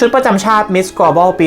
ชุดประจำชาติ Miss Global ปี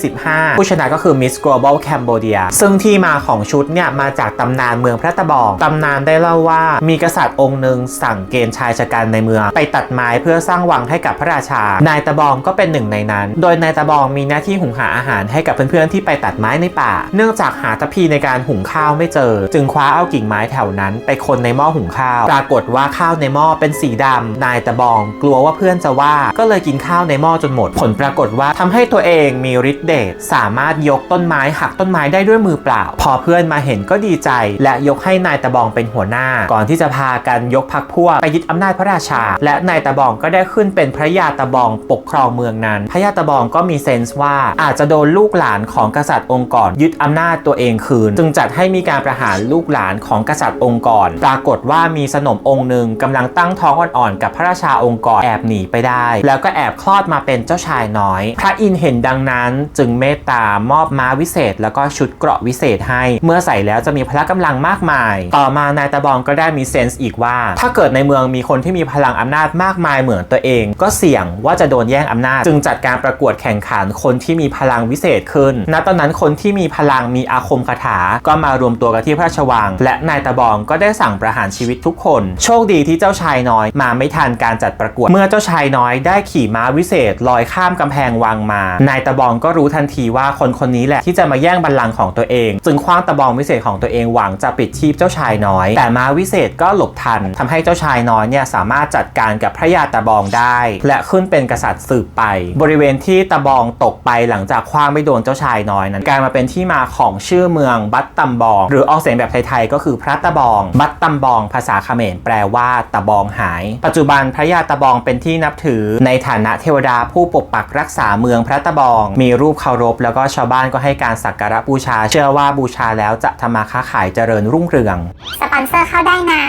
2025 ผู้ชนะก็คือ Miss Global Cambodia ซึ่งที่มาของชุดเนี่ย มาจากตำนานเมืองพระตะบอง ตำนานได้เล่าว่ามีกษัตริย์องค์หนึ่งสั่งเกณฑ์ชายชะกันในเมือง ไปตัดไม้เพื่อสร้างวังให้กับพระราชา นายตะบองก็เป็นหนึ่งในนั้น โดยนายตะบองมีหน้าที่หุงหาอาหารให้กับเพื่อนๆที่ไปตัดไม้ในป่า เนื่องจากหาตะพีในการหุงข้าวไม่เจอ จึงคว้าเอากิ่งไม้แถวนั้น ไปคนในหม้อหุงข้าว ปรากฏว่าข้าวในหม้อเป็นสีดำนายตะบองกลัวว่าเพื่อนจะว่า ก็เลยกินข้าวในหม้อจนหมดผลปรากฏว่าทำให้ตัวเองมีฤทธิ์เดชสามารถยกต้นไม้หักต้นไม้ได้ด้วยมือเปล่า พอเพื่อนมาเห็นก็ดีใจ และยกให้นายตะบองเป็นหัวหน้า ก่อนที่จะพากันยกพักพวกไปยึดอำนาจพระราชา และนายตะบองก็ได้ขึ้นเป็นพระยาตะบองปกครองเมืองนั้น พระยาตะบองก็มีเซนส์ว่าอาจจะโดนลูกหลานของกษัตริย์องค์ก่อนยึดอำนาจตัวเองคืน จึงจัดให้มีการประหารลูกหลานของกษัตริย์องค์ก่อนปรากฏว่ามีสนมองค์หนึ่งกำลังตั้งท้องอ่อนๆกับพระราชาองค์ก่อนแอบหนีไปได้ แล้วก็แอบคลอดมาเป็นเจ้าชายน้อย พระอินเห็นดังนั้นจึงเมตตามอบม้าวิเศษ แล้วก็ชุดเกราะวิเศษให้ เมื่อใส่แล้วจะมีพละกำลังมากมาย ต่อมานายตะบองก็ได้มีเซนส์อีกว่า ถ้าเกิดในเมืองมีคนที่มีพลังอำนาจมากมายเหมือนตัวเอง ก็เสี่ยงว่าจะโดนแย่งอำนาจ จึงจัดการประกวดแข่งขันคนที่มีพลังวิเศษขึ้น ณ ตอนนั้นคนที่มีพลังมีอาคมคาถา ก็มารวมตัวกันที่พระราชวัง และนายตะบองก็ได้สั่งประหารชีวิตทุกคน โชคดีที่เจ้าชายน้อยมาไม่ทันการจัดประกวด เมื่อเจ้าชายน้อยได้ขี่ม้าวิเศษลอยข้าามกำแพงวังมา นายตะบองก็รู้ทันทีว่าคนคนนี้แหละที่จะมาแย่งบัลลังก์ของตัวเอง จึงคว้างตะบองวิเศษของตัวเองหวังจะปิดชีพเจ้าชายน้อย แต่ม้าวิเศษก็หลบทันทำให้เจ้าชายน้อยเนี่ยสามารถจัดการกับพระยาตะบองได้ และขึ้นเป็นกษัตริย์สืบไป บริเวณที่ตะบองตกไปหลังจากคว้างไม่โดนเจ้าชายน้อยนั้นกลายมาเป็นที่มาของชื่อเมืองบัตตัมบอง หรือออกเสียงแบบไทยๆก็คือพระตะบอง บัตตัมบอง ภาษาเขมรแปลว่าตะบองหาย ปัจจุบันพระยาตะบองเป็นที่นับถือในฐานะเทวดาผู้ปกปักรักษาเมืองพระตะบอง มีรูปเคารพ แล้วก็ชาวบ้านก็ให้การสักการะบูชา เชื่อว่าบูชาแล้วจะทำมาค้าขายเจริญรุ่งเรือง สปอนเซอร์เข้าได้นะ